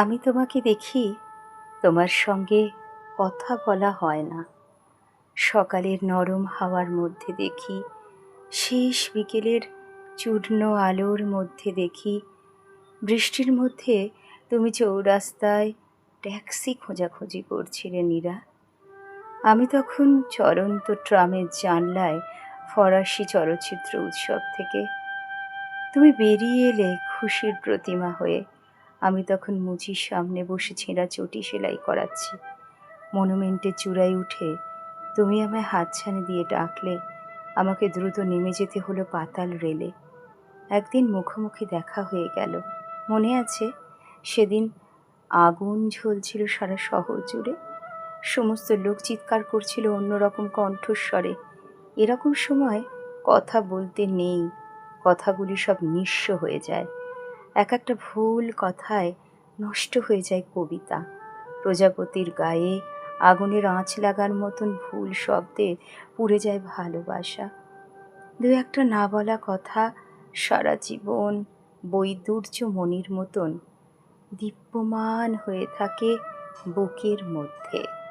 আমি তোমাকে দেখি, তোমার সঙ্গে কথা বলা হয় না। সকালের নরম হাওয়ার মধ্যে দেখি, শেষ বিকেলের চূর্ণ আলোর মধ্যে দেখি, বৃষ্টির মধ্যে তুমি চৌরাস্তায় ট্যাক্সি খোঁজাখুঁজি করছিলে নীরা। আমি তখন চলন্ত ট্রামের জানলায় ফরাসি চলচ্চিত্র উৎসব থেকে, তুমি বেরিয়ে এলে খুশির প্রতিমা হয়ে আমি তখন মুচির সামনে বসে ছেঁড়া চটি সেলাই করাচ্ছি। মনুমেন্টের চূড়ায় উঠে, তুমি আমায় হাতছানি দিয়ে ডাকলে, আমাকে দ্রুত নেমে যেতে হলো পাতাল রেলে। একদিন মুখোমুখি দেখা হয়ে গেল। মনে আছে? সেদিন আগুন ঝলছিল সারা শহর জুড়ে। সমস্ত লোক চিৎকার করছিল অন্যরকম কণ্ঠস্বরে। এরকম সময় কথা বলতে নেই, কথাগুলি সব নিঃস্ব হয়ে যায়। এক একটা ভুল কথায় নষ্ট হয়ে যায় কবিতা। প্রজাপতির গায়ে আগুনের আঁচ লাগার মতন ভুল শব্দে পুড়ে যায় ভালোবাসা। দু একটা না বলা কথা সারা জীবন বৈদুর্য মনির মতন দীপ্যমান হয়ে থাকে বুকের মধ্যে।